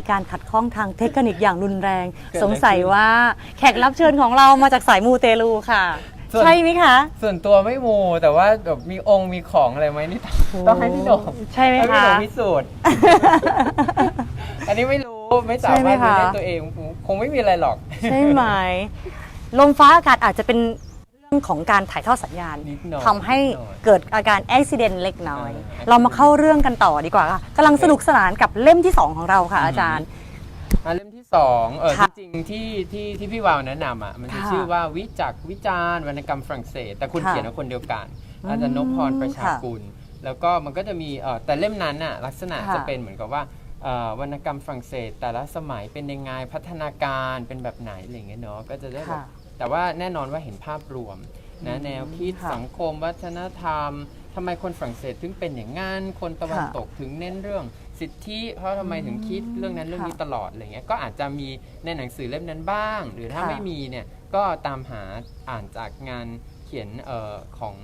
มีการขัดข้องทางเทคนิคอย่างรุนแรงเกิดอะไรสงสัยว่าแขกรับเชิญของเรามาจากสายมูเตลูค่ะ ส่วน ใช่ไหมคะ ส่วนตัวไม่มูแต่ว่าแบบมีองค์มีของอะไรไหมนี่ต้องให้พี่โดมใช่ไหมให้พี่คะโดมพิสูจน์ อันนี้ไม่รู้ไม่สาใช่ไหมมารถรู้คะได้ตัวเองคงไม่มีอะไรหรอก ใช่ไหม ลมฟ้าอากาศอาจจะเป็นเรื่อง ของการถ่ายทอดสัญญาณนิดหน่อยทำให้นิดหน่อย เกิดอาการอุบิเหตุเล็กน้อยเออเรามาเข้าเรื่องกันต่อดีกว่าค่ะกำลังสนุกสนานกับเล่มที่ 2 ของเราค่ะอืมอาจารย์ อะเล่มที่สองเออค่ะที่จริงที่ที่ที่พี่วาวแนะนำอะมันจะค่ะชื่อว่าวิจักรวิจารณ์วรรณกรรมฝรั่งเศส แต่คนค่ะเขียนเป็นคนเดียวกัน อืมอาจารย์นพพรประชาค่ะกุล แล้วก็มันก็จะมีเออแต่เล่มนั้นน่ะลักษณะค่ะจะเป็นเหมือนกับว่าเอ่อวรรณกรรมฝรั่งเศส แต่ละสมัยเป็นยังไงพัฒนาการเป็นแบบไหนอะไรอย่างเงี้ยเนาะก็จะได้แบบค่ะ แต่ว่าแน่นอนว่าเห็นภาพรวมนะแนวคิดค่ะสังคม วัฒนธรรมทำไมคนฝรั่งเศสถึงเป็นอย่างงั้นคนตะวันค่ะตกถึงเน้นเรื่อง สิทธิเพราะทำไมถึงคิดเรื่องนั้นเรื่องนี้ค่ะตลอดอะไรเงี้ยก็อาจจะมีในหนังสือเล่มนั้นบ้าง หรือถ้าค่ะ ไม่มีเนี่ยก็ตามหาอ่านจากงานเขียนเอ่อของ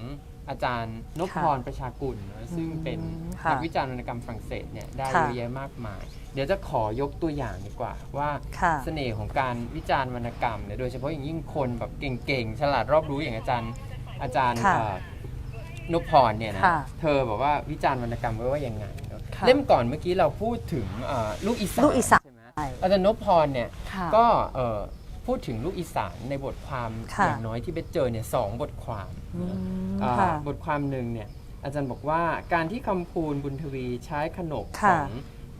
อาจารย์นพพรประชากุลนะซึ่งเป็นค่ะนักวิจารณ์วรรณกรรมฝรั่งเศสเนี่ยได้ค่ะเยอะแยะมากมาย เดี๋ยวจะขอยกตัวอย่างดีกว่า ว่าค่ะเสน่ห์ของการวิจารณ์วรรณกรรมเนี่ยโดยเฉพาะอย่างยิ่งคนแบบเก่งๆ ฉลาดรอบรู้อย่างอาจารย์อาจารย์ค่ะเอ่อนพพรเนี่ยนะค่ะเธอบอกว่าวิจารณ์วรรณกรรมไว้ว่ายังไงเนอะค่ะเล่มก่อนเมื่อกี้เราพูดถึงเอ่อลูกอีสานลูกอีสานใช่ไหมใช่อาจารย์นพพรเนี่ยค่ะก็เอ่อ พูดถึงลูกอีสานในบทความค่ะอย่างน้อยที่ไปเจอเนี่ยสองบทความอืมอ่าค่ะ บทความหนึ่งเนี่ยอาจารย์บอกว่าการที่คำพูนบุญทวีใช้ขนบขค่ะอง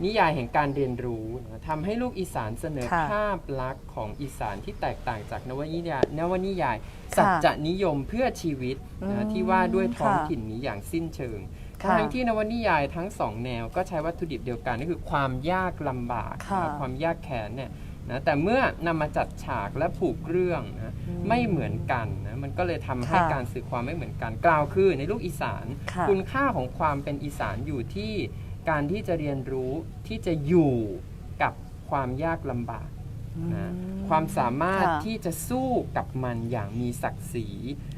นิยายแห่งการเรียนรู้นะทำให้ลูกอีสานเสนอค่ะภาพลักษณ์ของอีสานที่แตกต่างจากนวนิยายนวนิยายค่ะสัจจนิยมเพื่อชีวิตอืนะมที่ว่าด้วยท้องค่ะ ถิ่นนี้อย่างสิ้นเชิง ค่ะทั้งที่นวนิยายทั้งสองแนวก็ใช้วัตถุดิบเดียวกันก็คือความยากลำบากค่ะ นะความยากแค้นเนี่ย นะแต่เมื่อนำมาจัดฉากและผูกเรื่องนะอืมไม่เหมือนกันนะมันก็เลยทำให้ค่ะการสื่อความไม่เหมือนกันกล่าวคือในลูกอีสานค่ะคุณค่าของความเป็นอีสานอยู่ที่การที่จะเรียนรู้ที่จะอยู่กับความยากลำบากนะความสามารถค่ะที่จะสู้กับมันอย่างมีศักดิ์ศรี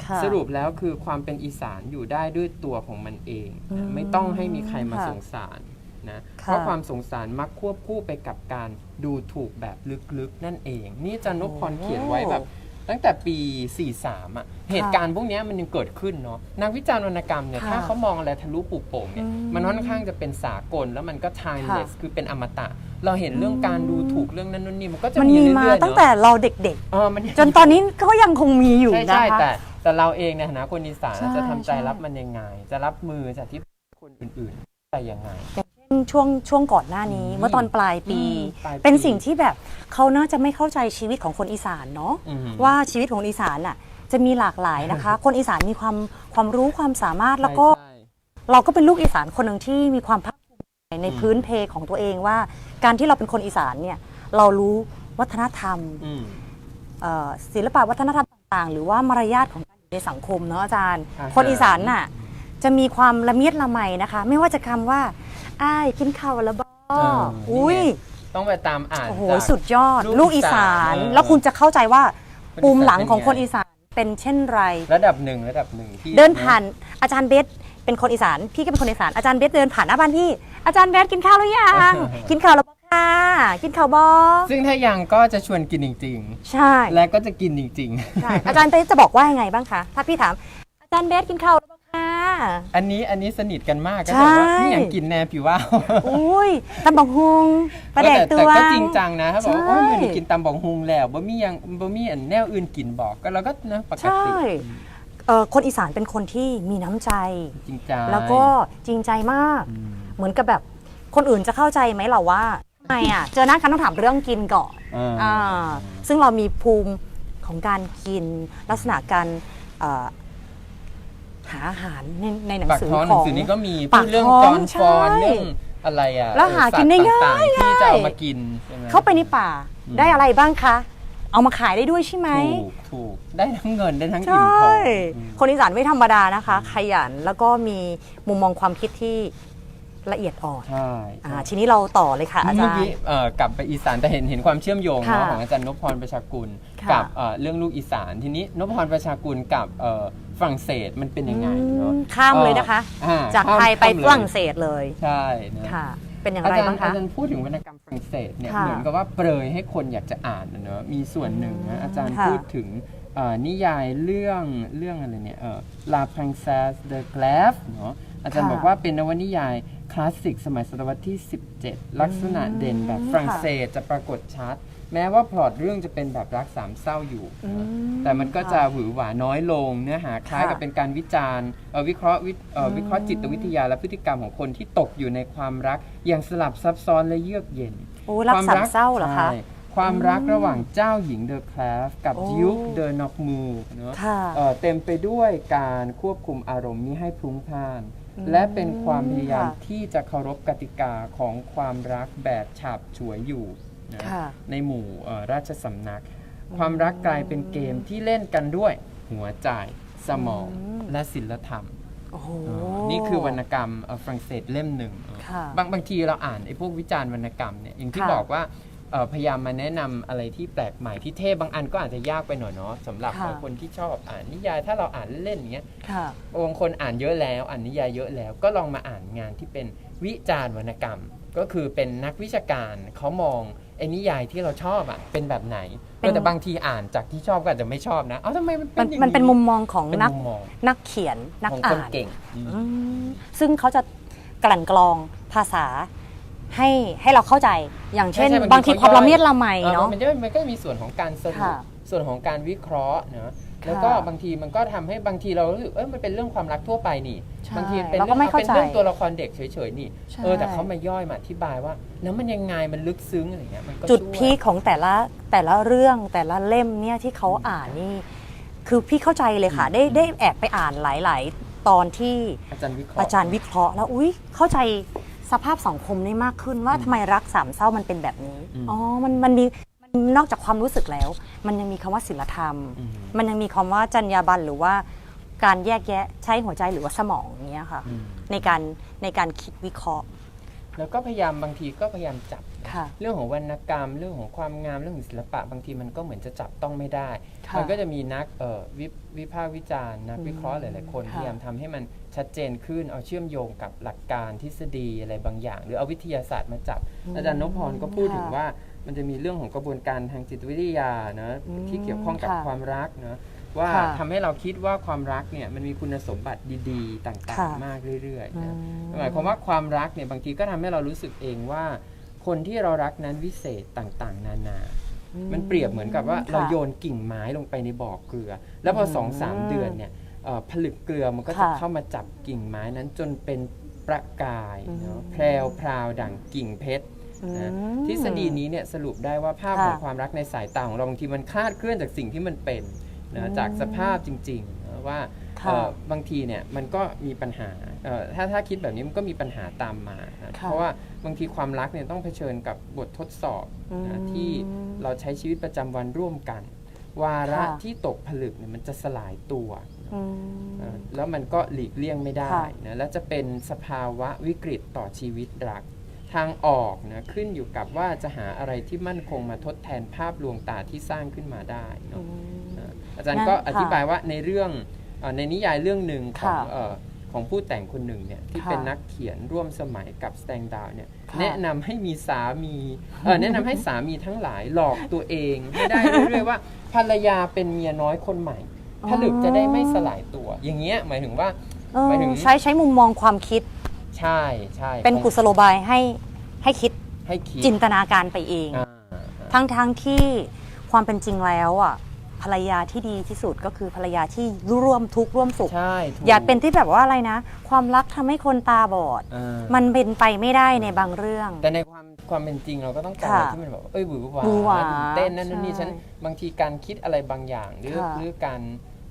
ค่ะสรุปแล้วคือความเป็นอีสานอยู่ได้ด้วยตัวของมันเองอืมนะไม่ต้องให้มีใครมาค่ะสงสาร นะค่ะเพราะความสงสารมักควบคู่ไปกับการดูถูกแบบลึกๆ นั่นเอง นี่อาจันนพพรเขียนไว้แบบตั้งแต่ปี 43อะเหตุการณ์พวกเนี้ยมันยังเกิดขึ้นเนาะนักวิจารณ์วรรณกรรมเนี่ยค่ะถ้าเขามองอะไรทะลุปุโป่งเนี่ยอืมมันค่อนข้างจะเป็นสากลแล้วมันก็ timeless ค่ะคือเป็นอมตะ เราเห็นเรื่องการดูถูกเรื่องนั้นนู่นนี่มันก็จะมันมีมีเรื่มาอยๆตั้งเนาะแต่เราเด็กเออมันๆจนตอนนี้ก็ยังคงมีอยู่ใช่นะใช่คะแต่แต่เราเองในฐานะคนอีสานใช่จะทำใจใช่รับมันยังไง จะรับมือจากที่คนอื่นๆไปยังไง ช่วงช่วงก่อนหน้านี้อืมเมื่อตอนปลายปีอืมปลายปีเป็นสิ่งที่แบบเขาน่าจะไม่เข้าใจชีวิตของคนอีสานเนาะอืม ว่าชีวิตของอีสานน่ะจะมีหลากหลายนะคะ คนอีสานมีความความรู้ความสามารถแล้วก็ ใช่ เราก็เป็นลูกอีสานคนหนึ่งที่มีความภาคภูมิใจในอืมพื้นเพของตัวเองว่า การที่เราเป็นคนอีสานเนี่ยเรารู้วัฒนธรรมอืมเอ่อศิลปะวัฒนธรรมต่างๆ หรือว่ามารยาทของการอยู่ในสังคมเนาะอาจารย์อาหารคนอีสานน่ะจะมีความละเมียดละไมนะคะ ไม่ว่าจะคำว่า อ้ายกินข้าวแล้วบอเออนี่อุ้ยต้องไปตามอ่านโอ้โหจาก สุดยอด ลูลูกกอีอีสาสานนเออแล้วคุณจะเข้าใจว่าคนอีสานปูมหลังของเป็นไงคนอีสานเป็นเช่นไร ระดับหนึ่งระดับหนึ่งที่เดินผ่านอาจารย์เบสเป็นคนอีสาน พี่ก็เป็นคนอีสานอาจารย์เบสเดินผ่านหน้าบ้านพี่ อาจารย์เบสกินข้าวหรือยังกินข้าวแล้วปะค่ะกินข้าวบอซึ่งถ้ายังก็จะชวนกินจริง ใช่ ๆ และก็จะกินจริงใช่อาจารย์เบสจะบอกว่ายังไงบ้างคะ ถ้าพี่ถาม อาจารย์เบสกินข้าวแล้วปะค่ะๆ อันนี้อันนี้สนิทกันมากก็ใช่แบบว่านี่ยังกินแนวผิวว่าวอุ้ยตำบักฮุงประแดกแต่ตัแต่วก็จริงจังนะถ้าบอกว่าใช่ โอ้ยมันกินตำบักฮุงแล้วบ่มีหยังบ่มีอันแนวอื่นกินบอกก็เราก็นะปกใช่ติเอ่อคนอีสานเป็นคนที่มีน้ำใจ จริงจังแล้วก็จริงใจมาก อืมเหมือนกับแบบคนอื่นจะเข้าใจไหมเราว่าทำไมอะ เจอหน้ากันต้องถามเรื่องกินก่อนอ่า อ่าซึ่งเรามีภูมิของการกินลักษณะการเอ่อ หาอาหารในในหนังปากสือท้องหขนัองงสือนี้ก็มีปากพูดเรื่องท้องจอนฟอนใช่เรื่องอะไรอะแล้วหากินได้เออสัตว์ง่ายๆต่างๆที่จะเอามากินใช่ไหม เข้าไปในป่าอืม ได้อะไรบ้างคะ เอามาขายได้ด้วยใช่ไหม ถูกถูกได้ทั้งเงินได้ทั้งใชอิ่มท้อ่งคนอีสานไม่ธรรมดานะคะ ขยันแล้วก็มีมุมมองความคิดที่ละเอียดอ่อนใช่อ่าทีนี้เราต่อเลยค่ะอาจาเมื่อรกี้ย์เอ่อกลับไปอีสานแต่เห็นเห็นความเชื่อมโยงค่ะเนาะของอาจารย์นพพรประชากุล ค่ะกับเอ่อเรื่องลูกอีสานทีนี้นพพรประชากุลกับเอ่อฝรั่งเศสมันเป็นยังไงเนาะอืมข้ามเลยนะคะ อ่จากไทยไปข้มฝรั่งเศสเลยใช่นะค่ะ เป็นอย่างอาไรจารบ้างย์คะอาจารย์พูดถึงวรรณกรรมฝรั่งเศสเนี่ยค่ะเหมือนกับว่าเปรยให้คนอยากจะอ่านนะเนอะมีส่วนหนึ่งนะอาจารย์ค่ะ พูดถึงเอ่อนิยายเรื่องเรื่องอะไรเนี่ยเอ่อ La Princesse de Clèves เนอะอาจารย์ค่ะบอกว่าเป็นนวนิยายคลาสสิกสมัยศตวรรษที่ 17 ลักษณะเด่นแบบฝรั่งเศสจะปรากฏชัด แม้ว่าพล็อตเรื่องจะเป็นแบบรักสามเศร้าอยู่ อืนะมแต่มันก็ค่ะจะหวือหวาน้อยลง เนื้อหาคล้ายค่ะกับเป็นการวิจารณ์เอ่อวิเคราะห์วิเอ่ออม วิเคราะห์จิตวิทยาและพฤติกรรมของคนที่ตกอยู่ในความรัก อย่างสลับซับซ้อนและเยือกเย็น โอ้รักสามเศร้าเหรอคะ ใช่ความรักระหว่างเจ้าหญิงเดอะแคลฟกับโอ้ดิวเดอะน็อกมูเนอะค่ะเอ่อเต็มไปด้วยการควบคุมอารมณ์มิให้พลุ้งพล่าน อืมและเป็นความพยายามค่ะ ที่จะเคารพกติกาของความรักแบบฉาบฉวยอยู่ นะค่ะในหมู่เอ่อราชสำนัก ความรักกลายเป็นเกมที่เล่นกันด้วยหัวใจสมองอืมและศิลธรรมโอ้โหเออนี่คือวรรณกรรมเอ่อฝรั่งเศสเล่มหนึ่งเออค่ะบางบางทีเราอ่านไอ้พวกวิจารณ์วรรณกรรมเนี่ยอย่างที่ค่ะบอกว่าเอ่อพยายามมาแนะนำอะไรที่แปลกใหม่ที่เท่บางอันก็อาจจะยากไปหน่อยเนาะสำหรับค่ะเอ่อคนที่ชอบอ่านนิยายถ้าเราอ่านเล่นๆอย่างเงี้ยค่ะบางคนอ่านเยอะแล้วอ่านนิยายเยอะแล้ว ก็ลองมาอ่านงานที่เป็นวิจารณ์วรรณกรรม ก็คือเป็นนักวิชาการเขามอง ไอ้นิยายที่เราชอบอะเป็นแบบไหนเป็น แต่บางทีอ่านจากที่ชอบก็อาจจะไม่ชอบนะเอ้าทำไมมันเป็มันนอย่างมันเป็นมุมมองของเป็นนักมุมมองนักเขียนนักของอ่าคนนเก่งอืมอืมซึ่งเขาจะกลั่นกรองภาษาให้ให้เราเข้าใจอย่างเช่นใช่ใช่บางทีขความละเมียดย่อละไมเออเนาะมันจะมันก็มีส่วนของการสรุปค่ะ ส่วนของการวิเคราะห์นะ แล้วก็บางทีมันก็ทำให้บางทีเรารู้สึกเออมันเป็นเรื่องความรักทั่วไปนี่ใช่บางทีเป็นเราก็เรื่องไม่เข้าเป็นใจเรื่องตัวละครเด็กเฉยๆนี่ใช่เออแต่เขามาย่อยมาอธิบายว่า แล้วมันยังไงมันลึกซึ้งอะไรเงี้ยมันก็จุดช่วยพีคของแต่ละแต่ละเรื่องแต่ละเล่มเนี่ยที่เขาอ่านนี่ คือพี่เข้าใจเลยค่ะ ได้ได้แอบไปอ่านหลาย ๆ ตอนที่อาจารย์วิเคราะห์อาจารย์วิเคราะห์แล้วอุ้ยเข้าใจสภาพสังคมได้มากขึ้นว่าทำไมรักสามเศร้ามันเป็นแบบนี้อืมอ๋อ มันมันมีมั นนอกจากความรู้สึกแล้ว มันยังมีคำว่าศิลธรรมอืมมันยังมีคำว่าจรรยาบรรณหรือว่าการแยกแยะใช้หัวใจหรือว่าสมองอย่างเงี้ยค่ะอืมในการในการคิดวิเคราะห์ แล้วก็พยายามบางทีก็พยายามจับค่ะเรื่องของวรรณกรรม เรื่องของความงามเรื่องของศิลปะบางทีมันก็เหมือนจะจับต้องไม่ได้ค่ะมันก็จะมีนักเอ่อวิวิพากษ์วิจารณ์นักอืมวิเคราะห์หลายๆคนค่ะพยายามทำให้มันชัดเจนขึ้นเอาเชื่อมโยงกับหลักการทฤษฎีอะไรบางอย่าง หรือเอาวิทยาศาสตร์มาจับ อาจารย์นพพรก็พูดถึงว่า มันจะมีเรื่องของกระบวนการทางจิตวิทยานะอืมที่เกี่ยวข้องกับค่ะความรักนะว่าค่ะทำให้เราคิดว่าความรักเนี่ยมันมีคุณสมบัติดีๆ ต่างค่ะ ๆ มากเรื่อยๆอืนะมหมายความว่าความรักเนี่ยบางทีก็ทำให้เรารู้สึกเองว่า คนที่เรารักนั้นวิเศษต่างๆ นานา มันเปรียบเหมือนกับว่าค่ะเราโยนกิ่งไม้ลงไปในบ่อเกลือ แล้วพออืมสองสามเดือนเนี่ยเอ่อผลึกเกลือมันก็จะค่ะเข้ามาจับกิ่งไม้นั้นจนเป็นประกายเนาะอืม แพรวพราวดั่งกิ่งเพชร นะอืมทฤษฎีนี้เนี่ยสรุปได้ว่าภาพค่ะของความรักในสายตาของเราบางทีมันคลาดเคลื่อนจากสิ่งที่มันเป็นอืนะมจากสภาพจริงๆนะว่าค่ะเอ่อบางทีเนี่ยมันก็มีปัญหาเอ่อถ้าถ้าคิดแบบนี้มันก็มีปัญหาตามมานะค่ะเพราะว่าบางทีความรักเนี่ยต้องเผชิญกับบททดสอบนะอืมที่เราใช้ชีวิตประจำวันร่วมกัน วาระค่ะที่ตกผลึกเนี่ยมันจะสลายตัวอืมเอ่อแล้วมันก็หลีกเลี่ยงไม่ได้ค่ะนะและจะเป็นสภาวะวิกฤตต่อชีวิตรัก ทางออกนะขึ้นอยู่กับว่าจะหาอะไรที่มั่นคงมาทดแทนภาพลวงตาที่สร้างขึ้นมาได้เนอือะมอ่าอาจารย์นั่นก็ค่ะอธิบายว่าในเรื่องเอ่อในนิยายเรื่องหนึ่งของค่ะเอ่อของผู้แต่งคนหนึ่งเนี่ยที่ค่ะเป็นนักเขียนร่วมสมัยกับสแตงดาวเนี่ยค่ะแนะนำให้มีสามีเอ่อแนะนำให้สามีทั้งหลายหลอกตัวเองให้ได้เรื่อยๆว่าภรรยาเป็นเมียน้อยคนใหม่ผลึกจะได้ไม่สลายตัว อย่างเงี้ยหมายถึงว่าเออหมายถึงใช้ใช้มุมมองความคิด ใช่ใช่เป็นกุศโลบายให้ให้คิดให้คิดจินตนาการไปเองอ่าทั้งทั้งที่ความเป็นจริงแล้วอะภรรยาที่ดีที่สุดก็คือภรรยาที่ร่วมทุกข์ร่วมสุข ใช่ถูกอย่าเป็นที่แบบว่าอะไรนะ ความรักทำให้คนตาบอด อ่ามันเป็นไปไม่ได้ในบางเรื่อง แต่ในความความเป็นจริงเราก็ต้องการอะไรค่ะที่มันแบบเอ้ยหวือหวาหวือหวาตื่นเต้นนั่นนู่นนี่ใช่ฉันบางทีการคิดอะไรบางอย่างหรือค่ะ หรือการ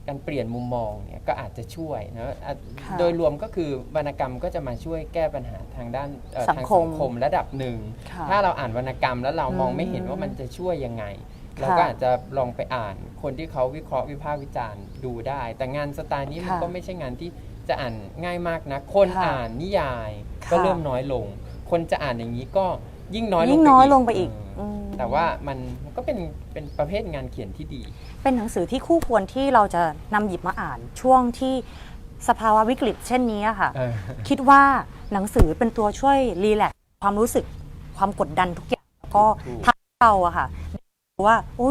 การเปลี่ยนมุมมองเนี่ยก็อาจจะช่วยนะอะค่ะโดยรวมก็คือวรรณกรรมก็จะมาช่วยแก้ปัญหาทางด้านเอ่อสังทางคมสังคมระดับหนึ่ง ค่ะถ้าเราอ่านวรรณกรรมแล้วเรามองอืมไม่เห็นว่ามันจะช่วยยังไงค่ะเราก็อาจจะลองไปอ่านคนที่เขาวิเคราะห์วิพากษ์วิจารณ์ดูได้ แต่งานสไตล์นี้มันค่ะก็ไม่ใช่งานที่จะอ่านง่ายมากนะคนค่ะอ่านนิยายค่ะก็เริ่มน้อยลง คนจะอ่านอย่างนี้ก็ ยิ่งน้อยลงยิ่งไปน้อยอีกลงไปอีกเอืมแต่ว่ามันมันก็เป็นเป็นประเภทงานเขียนที่ดี เป็นหนังสือที่คู่ควรที่เราจะนำหยิบมาอ่านช่วงที่สภาวะวิกฤตเช่นนี้อะค่ะ เออ คิดว่าหนังสือเป็นตัวช่วยรีแลกซ์ความรู้สึกความกดดันทุกอย่างแล้วก็ถูก ทำให้เราอะค่ะรู้ว่าโอ้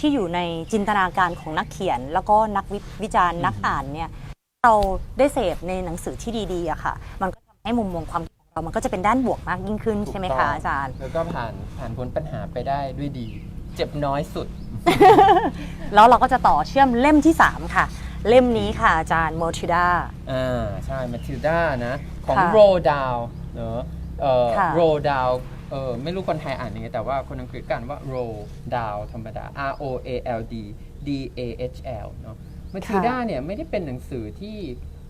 ที่อยู่ในจินตนาการของนักเขียน แล้วก็นักวิวิจารณ์นักอ่านเนี่ย เราได้เสพในหนังสือที่ดีๆอะค่ะ มันก็ทำให้มุมมองความคิดของเรา มันก็จะเป็นด้านบวกมากยิ่งขึ้นใช่ไหมคะอาจารย์ แล้วก็ผ่านผ่านพ้นปัญหาไปได้ด้วยดี เจ็บน้อยสุด แล้วเราก็จะต่อเชื่อมเล่มที่ 3 ค่ะ เล่มนี้ค่ะอาจารย์โมทิดาอ่าใช่มาทิลดานะ ของค่ะโรดาวเนอะเอ่อค่ะ โรดาวเออไม่รู้คนไทยอ่านยังไงแต่ว่าคนอังกฤษกันว่าโรดาวธรรมดา R O A L D D A H L เนอะมาทิลดาเนี่ยไม่ได้เป็นหนังสือที่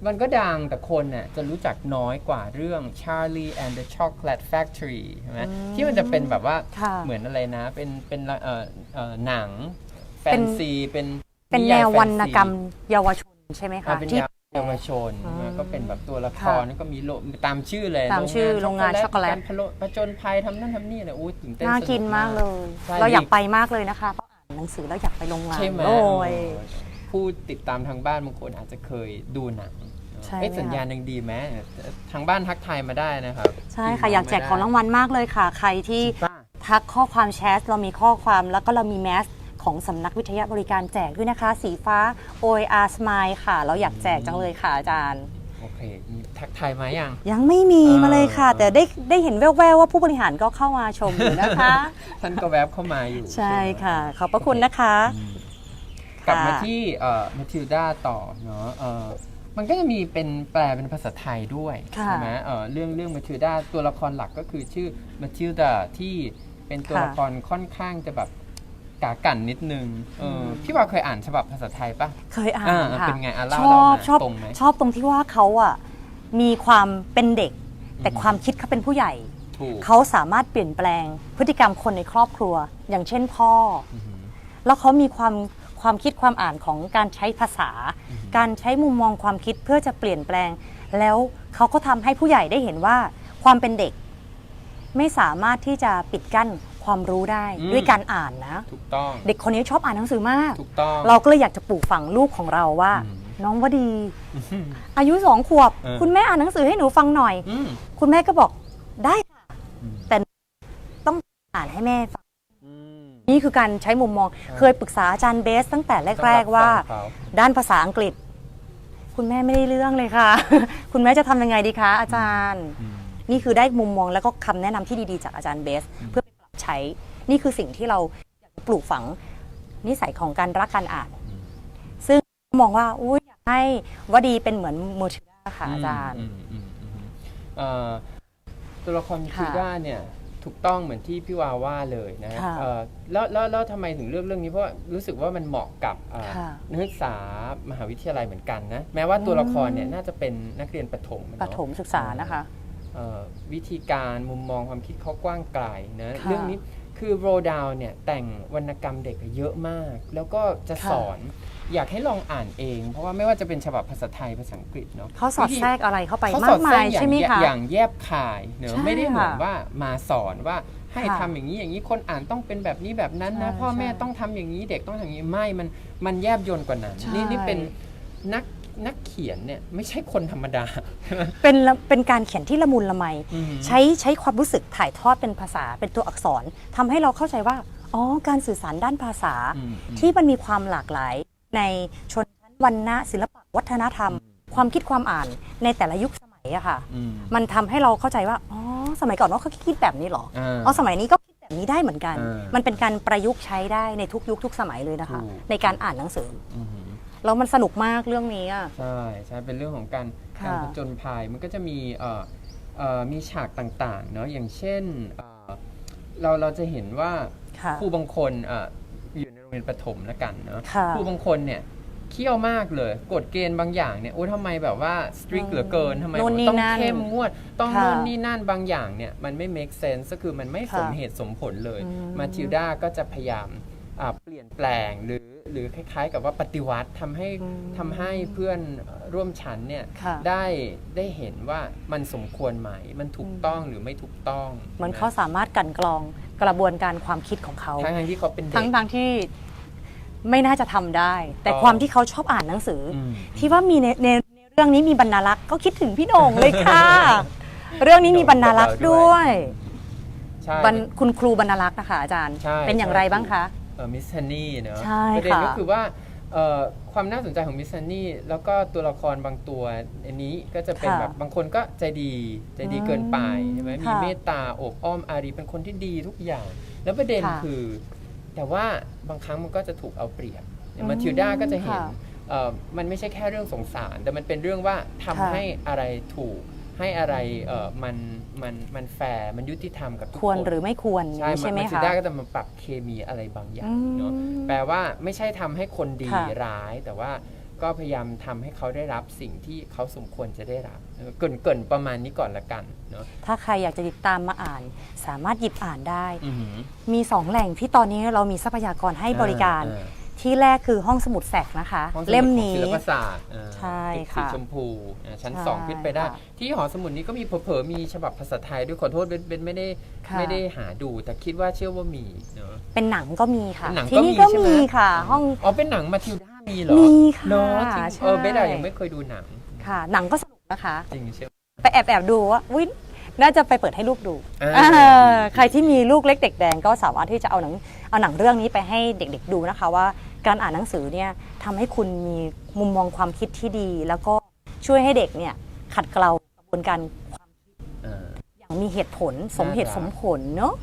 มันก็ดังแต่คนน่ะจะรู้จักน้อยกว่าเรื่อง Charlie and the Chocolate Factory ใช่ไหมอืมที่มันจะเป็นแบบว่าค่ะเหมือนอะไรนะ เป็นเป็นเอ่อเอ่อหนัง แฟเป็นน ซีเป็นเป็นยแนายววรรณกรรมแฟนซีเยาวชนใช่ไหมอ่าคะเป็นที่ยาเยาวชนอืมก็เป็นแบบตัวละครค่ะก็มีโลตามชื่อเลยตามชื่อโรงงานช็อกโกแลตารผโลผจญภัยทำนั่นทำนี่เลยอู้ตื่นเต้นน่าสกินมากเลย ใช่เราอยากไปมากเลยนะคะเพราะอ่านหนังสือแล้วอยากไปโรงงานใช่ไหมโอ้ยเออผู้ติดตามทางบ้านบางคนอาจจะเคยดูหนัง ใช่เอ๊ะไหมสัญญาณยังดีไหมทางบ้านทักทายมาได้นะครับใช่ค่ะ อยากแจกของรางวัลมากเลยค่ะ ใครที่ป้าทักข้อความแชทเรามีข้อความแล้วก็เรามีแมสของสำนักวิทยาบริการแจกด้วยนะคะ สีฟ้า OAR Smile ค่ะ เราอยากแจกจังเลยค่ะอาจารย์ โอเคมีทักทายมายัง ยังไม่มีเออมาเลยค่ะแต่ได้ได้เห็นแววๆว่าผู้บริหารก็เข้ามาชมอยู่นะคะ ท่านก็แวบเข้ามาอยู่ใช่ไหม ค่ะ ขอบพระคุณนะคะ กลับมาค่ะที่เอ่อมาทิลดาต่อเนาะเอ่อ มันก็จะมีเป็นแปลเป็นภาษาไทยด้วยค่ะ ใช่ไหมเอ่อเรื่องเรื่องมาทิลดาตัวละครหลักก็คือชื่อมาทิลดาที่เป็นตัวค่ะ ละครค่อนข้างจะแบบกากันนิดนึงเอออพี่ว่าเคยอ่านฉบับภาษาไทยปะ เคยอ่านอ่าค่ะเป็นไงอะเล่าชเล่าอบมาชอบตรงไหมชอบตรงที่ว่าเขาอะมีความเป็นเด็ก แต่ความคิดเขาเป็นผู้ใหญ่ ถูกเขาสามารถเปลี่ยนแปลงพฤติกรรมคนในครอบครัว อย่างเช่นพ่อ อือหือ แล้วเขามีความ ความคิดความอ่านของการใช้ภาษา การใช้มุมมองความคิดเพื่อจะเปลี่ยนแปลง แล้วเขาก็ทำให้ผู้ใหญ่ได้เห็นว่าความเป็นเด็ก ไม่สามารถที่จะปิดกั้นความรู้ได้อืมด้วยการอ่านนะ ถูกต้อง เด็กคนนี้ชอบอ่านหนังสือมาก ถูกต้อง เราก็เลยอยากจะปลูกฝังลูกของเราว่าอืมน้องวดี อายุสองขวบเออคุณแม่อ่านหนังสือให้หนูฟังหน่อยอืมคุณแม่ก็บอกได้ค่ะอืมแต่ต้องอ่านให้แม่ฟังอืม นี่คือการใช้มุมมองใช่เคยปรึกษาอาจารย์เบสตั้งแต่ต้องแรก ๆ ว่าฟังเขด้านภาษาอังกฤษ คุณแม่ไม่ได้เรื่องเลยค่ะ คุณแม่จะทำยังไงดีคะอาจารย์อืมนี่คือได้มุมมองแล้วก็คำแนะนำที่ดีๆจากอาจารย์เบส เพื่อไปปรับใช้ นี่คือสิ่งที่เราอยากจะปลูกฝังนิสัยของการรักการอ่าน ซึ่งมองว่าอุ้ยอยากให้วดีเป็นเหมือนโมชิดาค่ะอาจารย์อืมอืมอืมอืมเอ่อตัวละครมิค่ะคิด้าเนี่ย ถูกต้องเหมือนที่พี่วาว่าเลยนะค่ะเอ่อแล้วแล้วแล้วทำไมถึงเลือกเรื่องนี้เพราะว่ารู้สึกว่ามันเหมาะกับเอ่อค่ะนักศึกษามหาวิทยาลัยเหมือนกันนะแม้ว่าตัวละครเนี่ยน่าจะเป็นนักเรียนประถมอะปเนาะ ฐมศึกษานะคะ เอ่อวิธีการมุมมองความคิดเขากว้างไกลนะค่ะเรื่องนี้คือโรดาวเนี่ยแต่งวรรณกรรมเด็กเยอะมาก แล้วก็จะค่ะสอน อยากให้ลองอ่านเอง เพราะว่าไม่ว่าจะเป็นฉบับภาษาไทยภาษาอังกฤษเนาะเขาสอดวิธีแทรกอะไรเข้าไปเขามาสอกดมาแทรยกอย่าใช่งไหมแยคะอย่างแยบคายเนอะใช่ไม่ได้เหมือนค่ะว่ามาสอนว่าให้ค่ะทำอย่างนี้อย่างนี้คนอ่านต้องเป็นแบบนี้แบบนั้นนะใช่พ่อแม่ใช่ต้องทำอย่างนี้เด็กต้องทำอย่างนี้ไม่มันมันแยบยนต์กว่านั้นใช่นี่นี่เป็นนักนักเขียนเนี่ยไม่ใช่คนธรรมดา เป็นละเป็นการเขียนที่ละมุนละไมอืมใช้ใช้ความรู้สึกถ่ายทอดเป็นภาษาเป็นตัวอักษรทำให้เราเข้าใจว่าอ๋อการสื่อสารด้านภาษาอืมอืมที่มันมีความหลากหลาย ในชนชั้นวรรณะศิลปะวัฒนธรรม ความคิดความอ่านในแต่ละยุคสมัยอะค่ะ อืม มันทำให้เราเข้าใจว่าอ๋อสมัยก่อนว่าเขาคิดแบบนี้เหรออ่าอ๋อสมัยนี้ก็คิดแบบนี้ได้เหมือนกันอ่ามัมันเป็นการประยุกต์ใช้ได้ในทุกยุคทุกสมัยเลยนะคะ ถูก ในการอ่านหนังสืออืมแล้วมันสนุกมากเรื่องนี้อะ ใช่ใช่เป็นเรื่องของการค่ะการผจญภัยมันก็จะมีเอ่อเอ่อมีฉากต่างๆเนาะอย่างเช่นเอ่อเราเราจะเห็นว่าค่ะ ครูบางคนเอ่อ อยู่ในโรงเรียนประถมแล้วกันเนาะค่ะ ครูบางคนเนี่ยเขี้ยวมากเลยกฎเกณฑ์บางอย่างเนี่ยโอ้ทำไมแบบว่าสตรีอืกมเหลือเกินทำไมนู่นนี่ต้องนั่นเข้มงวด ต้องค่ะโน่นนี่นั่นบางอย่างเนี่ยมันไม่ make sense ก็คือมันไม่สมค่ะเหตุสมผลเลย อืม มาทิลดาก็จะพยายามอ่าเปลี่ยนแปลงหรือ หรือคล้ายๆ กับว่าปฏิวัติทำให้อืมทำให้เพื่อนร่วมชั้นเนี่ยค่ะได้ได้เห็นว่ามันสมควรไหม มันถูกต้องหรือไม่ถูกต้องเหมือนเขาสามารถกลันกรองกระบวนการความคิดของเขา ทั้งทที่เขาเป็นเด็ทั้กงทางที่ไม่น่าจะทำได้ แต่อ๋อ ความที่เขาชอบอ่านหนังสือออืม ที่ว่ามีในในในเรื่องนี้มีบรรณารักษ์ก็คิดถึงพี่โหน่งเลยค่ะ เรื่องนี้มีบรรณารักษ์ด้วยใช่ บรรคุณครูบรรณารักษ์นะคะอาจารย์ ใช่เป็นอย่างไรบ้างคะ มิสซันนี่เนอะใช่ประเด็นค่ะ ก็คือว่าเอ่อความน่าสนใจของมิสซันนี่แล้วก็ตัวละครบางตัวอันนี้ก็จะเป็นค่ะแบบบางคนก็ใจดีใจดีเกินไปใช่ไหมมีค่ะเมตตาโอบอ้อมอารีเป็นคนที่ดีทุกอย่าง แล้วประเด็นค่ะคือ แต่ว่าบางครั้งมันก็จะถูกเอาเปรียบอย่างอืมมาทิวด้าก็จะเห็นค่ะเอ่อมันไม่ใช่แค่เรื่องสงสาร แต่มันเป็นเรื่องว่าทำค่ะ ให้อะไรถูก ให้อะไรเอ่อมันมันมันแฟร์มันยุติธรรมกับทุกควรคนหรือไม่ควรใช่ใช่ไหมมาทิวคะด้าก็จะมาปรับเคมีอะไรบางอย่างเนาะอืมแปลว่าไม่ใช่ทำให้คนดีค่ะ ร้าย แต่ว่าก็พยายามทำให้เขาได้รับสิ่งที่เขาสมควรจะได้รับเออเกรินเกรินประมาณนี้ก่อนละกันเนาะถ้าใครอยากจะติดตามมาอ่าน สามารถหยิบอ่านได้ อือหือมีสองแหล่งที่ตอนนี้เรามีทรัพยากรให้บริการ อ่า ที่แรกคือห้องสมุดแสกนะคะ ห้องสมุดเล่มของนี้ศิลปศาสตร์อ่าใช่ตึกสีค่ะชมพูอ่าชั้นใช่สองขึ้นไปได้ ค่ะที่หอสมุดนี้ก็มีเผลอๆมีฉบับภาษาไทยด้วยขอโทษเบนเบนไม่ได้ค่ะ ไม่ได้หาดู แต่คิดว่าเชื่อว่ามีเนาะ เป็นหนังก็มีค่ะ เป็นหนังที่ก็นี่มีก็ใช่ไหม มีค่ะ ห้อง อ๋อเป็นหนังมาทิวด้ามีเหรอมีค่ะเนาะจริงใช่ เออเบนอะยังไม่เคยดูหนังค่ะ หนังก็สนุกนะคะ จริงเชียวไปแอบแอบดูว่าวิน่าจะไปเปิดให้ลูกดูอ่า เออใครที่มีลูกเล็กเด็กแดงก็สามารถที่จะเอาหนังเอาหนังเรื่องนี้ไปให้เด็ก ๆ ดูนะคะว่า การอ่านหนังสือเนี่ยทำให้คุณมีมุมมองความคิดที่ดี แล้วก็ช่วยให้เด็กเนี่ยขัดเกลากระบวนการความอ่าอย่างมีเหตุผลสมเหตุน่ารักสมผลเนาะ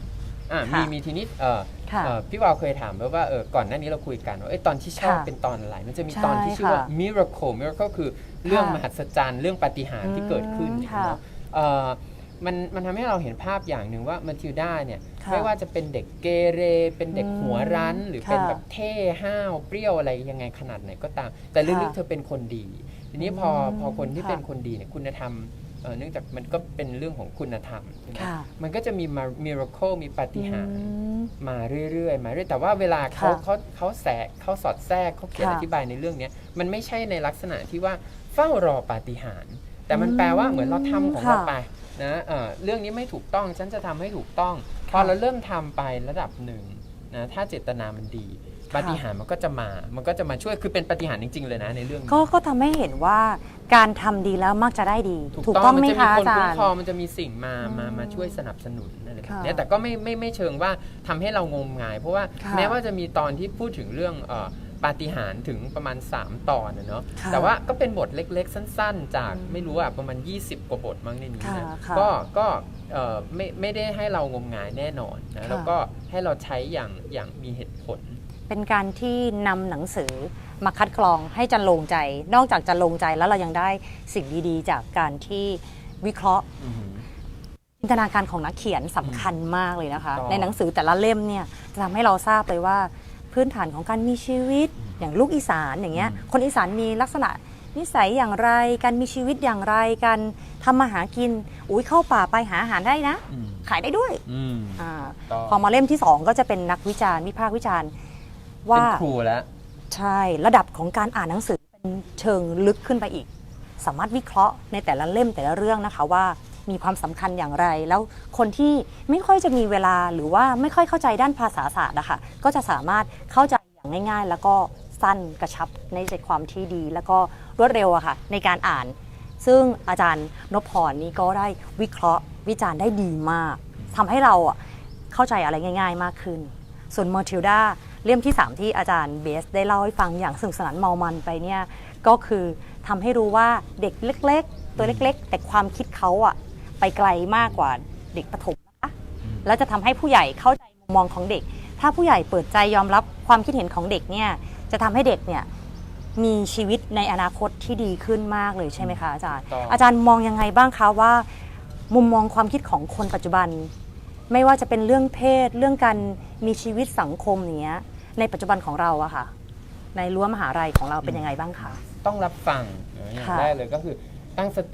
อะค่ะมีมีทีนี้เออค่ะเอ่อพี่วาวเคยถามไว้ว่าเออก่อนหน้านี้เราคุยกันว่าเอ้ยตอนที่ชอบค่ะเป็นตอนอะไร มันจะมีใช่ตอนที่ชื่อว่าค่ะ miracle miracle คือเรื่องค่ะมหัศจรรย์เรื่องปาฏิหาริย์ที่เกิดขึ้นเนี่ยค่ะ เนาะเอ่อ มันมันทำให้เราเห็นภาพอย่างหนึ่งว่ามาทิลดาเนี่ยค่ะไม่ว่าจะเป็นเด็กเกเร เป็นเด็กอืมหัวรั้น หรือเป็นค่ะแบบเท่ห้าวเปรี้ยวอะไรยังไงขนาดไหนก็ตาม แต่ลึกค่ะๆเธอเป็นคนดี ทีนี้พออืมพอคนที่ค่ะเป็นคนดีเนี่ยคุณธรรมเอ่อเนื่องจากมันก็เป็นเรื่องของคุณธรรมใช่ไหมค่ะ มันก็จะมีมา miracle มีปาฏิหาริย์ อืม มาเรื่อยๆ มาเรื่อยแต่ว่าเวลาเขาค่ะเขาเขาแสกเขาสอดแทรกเขาเขียนค่ะอธิบายในเรื่องเนี้ยมันไม่ใช่ในลักษณะที่ว่าเฝ้ารอปาฏิหาริย์ แต่มันแปลว่าเหมือนเราทำของเราค่ะไปนะเอ่อเรื่องนี้ไม่ถูกต้องฉันจะทำให้ถูกต้อง พอค่ะเราเริ่มทำไประดับหนึ่งนะถ้าเจตนามันดีปาฏิหาริย์มันก็จะมา มันก็จะมาช่วย คือเป็นปาฏิหาริย์จริง ๆ เลยนะในเรื่องนี้ก็ก็ทำให้เห็นว่าการทำดีแล้วมักจะได้ดี ถูกต้ต้อองงไหมัมจะมีคะคอานจาคุ้มรย์ครองมันจะมีสิ่งมาอืมมา มาช่วยสนับสนุนอะไรแบบค่ะเนี้ยแต่ก็ไม่ ไม่ ไม่เชิงว่าทำให้เรางมงาย เพราะว่าค่ะแม้ว่าจะมีตอนที่พูดถึงเรื่องเอ่อ ปาฏิหาริย์ถึงประมาณ 3 ตอนนะเนาะค่ะแต่ว่าก็เป็นบทเล็กๆ สั้นๆ จากอืมไม่รู้อะประมาณ 20 กว่าบทมั้งในนี้ค่ะนะค่ะก็ก็เอ่อไม่ไม่ได้ให้เรางมงายแน่นอนนะค่ะ แล้วก็ให้เราใช้อย่างอย่างมีเหตุผล เป็นการที่นำหนังสือมาคัดกรองให้จันลงใจ นอกจากจะลงใจแล้วเรายังได้สิ่งดีๆ จากการที่วิเคราะห์ จินตนาการของนักเขียนสำคัญมากเลยนะคะ ถูกต้อง ในหนังสือแต่ละเล่มเนี่ยจะทำให้เราทราบเลยว่า พื้นฐานของการมีชีวิต อย่างลูกอีสานอย่างเงี้ยคนอีสานมีลักษณะนิสัยอย่างไรการมีชีวิตอย่างไรการทำมาหากินอุ้ยเข้าป่าไปหาอาหารได้นะ อืม ขายได้ด้วยอืมอาต่อพอมาเล่มที่สองก็จะเป็นนักวิจารณ์วิพากษ์วิจารณ์ว่าเป็นครูแล้ว ใช่ระดับของการอ่านหนังสือเป็นเชิงลึกขึ้นไปอีก สามารถวิเคราะห์ในแต่ละเล่มแต่ละเรื่องนะคะว่า มีความสำคัญอย่างไร แล้วคนที่ไม่ค่อยจะมีเวลาหรือว่าไม่ค่อยเข้าใจด้านภาษาศาสตร์นะคะก็จะสามารถเข้าใจอย่างง่าย ๆ แล้วก็สั้นกระชับในใจความที่ดี แล้วก็รวดเร็วอะค่ะในการอ่าน ซึ่งอาจารย์นพพรนี่ก็ได้วิเคราะห์วิจารณ์ได้ดีมากทำให้เราอะเข้าใจอะไรง่าย ๆ มากขึ้น ส่วนมอร์ทิลดาเล่มที่ 3 ที่อาจารย์เบสได้เล่าให้ฟังอย่างสนุกสนานเมามันไปเนี่ยก็คือทำให้รู้ว่าเด็กเล็ก ๆ ตัวเล็ก ๆ แต่ความคิดเขาอะ ไปไกลมากกว่าเด็กประถมนะคะแล้วจะทำให้ผู้ใหญ่เข้าใจมุมมองของเด็ก ถ้าผู้ใหญ่เปิดใจยอมรับความคิดเห็นของเด็กเนี่ยจะทำให้เด็กเนี่ยมีชีวิตในอนาคตที่ดีขึ้นมากเลยใช่ไหมคะอาจารย์ต่อออาจารย์มองยังไงบ้างคะว่า มุมมองความคิดของคนปัจจุบัน ไม่ว่าจะเป็นเรื่องเพศ เรื่องการมีชีวิตสังคมอย่างเนี้ยในปัจจุบันของเราอะค่ะ ในรั้วมหาลัยของเราเป็นยังไงบ้างคะต้องรับฟังนะอย่างค่ะแรกเลยก็คือตั้งสติ